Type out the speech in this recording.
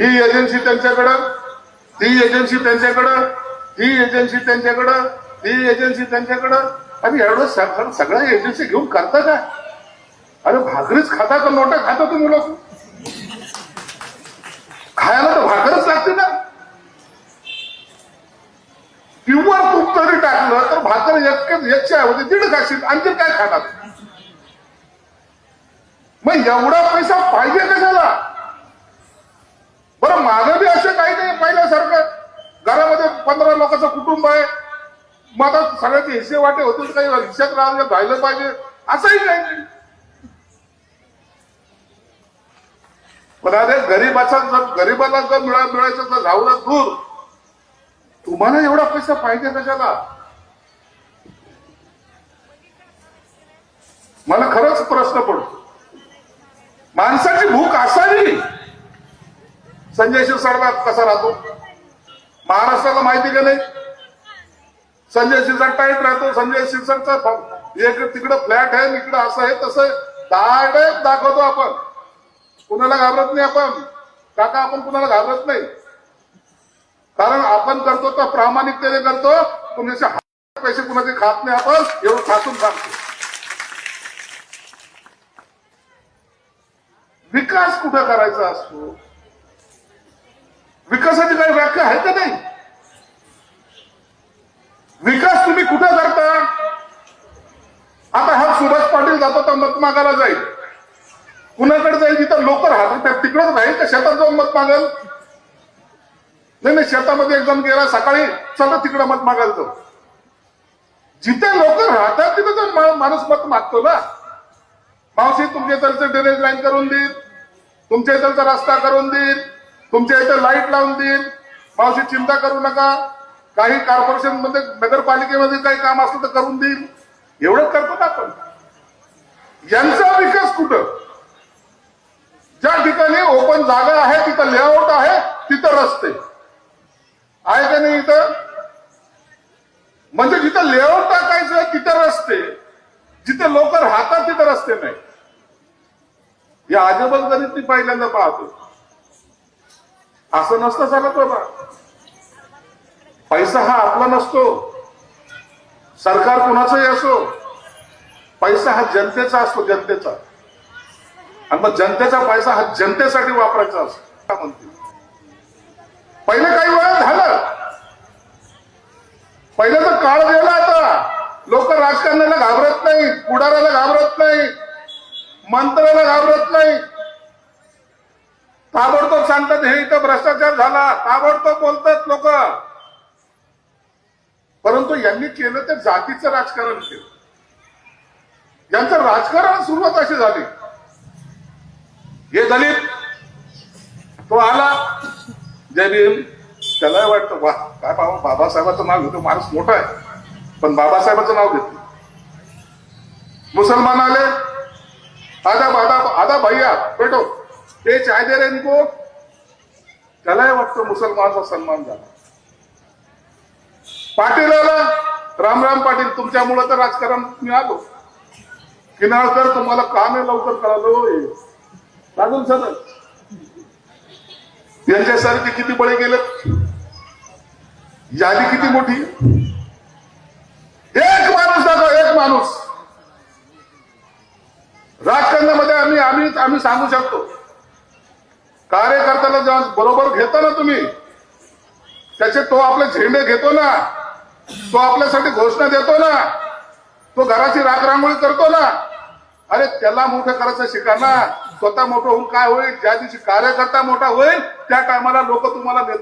ही agency त्यांच्याकडं ती agency त्यांच्याकडं ही एजन्सी त्यांच्याकडं ती एजन्सी त्यांच्याकडं. आणि एवढं सगळं सगळ्या एजन्सी घेऊन करता काय? अरे भाकरीच खाता का नोटा खाता तुम्ही लोक? खायला तर भाकरच लागते ना. किंवा तूप तरी टाकलं तर भाकर एक एकशे ऐवजी दीड खाशील आणखी काय खाणार? मग एवढा पैसा पाहिजे कशाला? बरं माझं बी असं काही नाही पहिल्यासारखं. घरामध्ये पंधरा लोकांचं कुटुंब आहे. मग आता सगळ्याचे हिस्से वाटे होतील काही हिश्यात राहिले राहिलं पाहिजे असंही काही नाही. पण अरे गरीबाचा जर गरीबाला जर मिळा मिळायचं तर राहुला दूर. तुम्हाला एवढा पैसा पाहिजे कशाला? मला खरंच प्रश्न पडतो. माणसाची भूक असावी. संजय शिरसाटला कसा राहतो? महाराष्ट्राला माहिती का नाही? संजय शिरसाट टाईट राहतो. संजय शिरसाटचा एक तिकडं फ्लॅट आहे इकडं असं आहे तसं डायरेक्ट दाखवतो आपण. कुणाला घाबरत नाही आपण. काका आपण कुणाला घाबरत नाही. कारण आपण करतो तर प्रामाणिकतेने करतो. कुणाचे हात पैसे कुणाचे खात नाही आपण. एवढं खातून सांगतो. विकास कुठं करायचा असतो? विकासाची काही व्याख्या आहे का नाही? विकास तुम्ही कुठे करता? आता हा सुभाष पाटील जातो तर मत मागायला जाईल. कुणाकडे जाईल? तिथं लोक राहतात तिकडच राहील का शेतात जाऊन मत मागल. नाही नाही शेतामध्ये एक जण गेला सकाळी चला तिकडं मत मागायला जाऊ. जिथे लोक राहतात तिथे जर मा- माणूस मत मागतो ना. मावशी तुमच्या इथलचं ड्रेनेज लाईन करून देईल. तुमच्या इथलचा रस्ता करून देईल. तुमच्या इथं लाइट लावून देईल मावशी चिंता करू नका. काही कॉर्पोरेशनमध्ये नगरपालिकेमध्ये काही काम असलं तर करून देईल एवढं करतो ना आपण. यांचा विकास कुठं? ज्या ठिकाणी ओपन जागा आहे तिथं लेआउट आहे तिथं रस्ते. आहे का नाही इथं? म्हणजे जिथं लेआउट टाकायचं तिथं रस्ते. जिथे लोक राहतात तिथं रस्ते नाही. या अजबल गणित मी पहिल्यांदा पाहतो. असं नसतं चालत बाबा. पैसा हा आपला नसतो. सरकार कुणाचंही असो पैसा हा जनतेचा असतो जनतेचा. आणि मग जनतेचा पैसा हा जनतेसाठी वापरायचा असतो. का म्हणते? पहिले काही वेळा झालं. पहिले तर काळ गेला आता. लोक राजकारणाला घाबरत नाही पुढाऱ्याला घाबरत नाही मंत्र्याला घाबरत नाही ताबडतोब सांगतात हे इथं भ्रष्टाचार झाला. ताबडतोब बोलतात लोक. परंतु यांनी केलं ते जातीचं राजकारण केलं. यांचं राजकारण सुरुवात अशी झाली. हे दलित तो आला. जय भीम. त्याला वाटतं वा काय बाबा बाबासाहेबाचं नाव घेतो माणूस मोठा आहे. पण बाबासाहेबाचं नाव घेतो. मुसलमान आले. आदा बादा आदा भैया भेटो ते चाय दे रहे इनको त्यालाही वाटतं मुसलमानचा सन्मान झाला. पाटील आला राम राम पाटील तुमच्यामुळे तर राजकारण मी आलो. किनाळकर तुम्हाला काम आहे लवकर कळालो लागून सर त्यांच्यासारखे किती बळे गेले यादी किती मोठी? एक माणूस दाखव एक माणूस. राजकारणामध्ये आम्ही आम्ही आम्ही सांगू शकतो. कार्यकर्त्याला जेव्हा बरोबर घेता ना तुम्ही त्याचे तो आपले झेंडे घेतो ना तो आपल्यासाठी घोषणा देतो ना तो घराची राखरांगोळी करतो ना अरे त्याला मोठं करायचं शिका ना स्वतः मोठं होऊन काय होईल ज्या दिवशी कार्यकर्ता मोठा होईल त्या टायमाला लोक तुम्हाला देतात.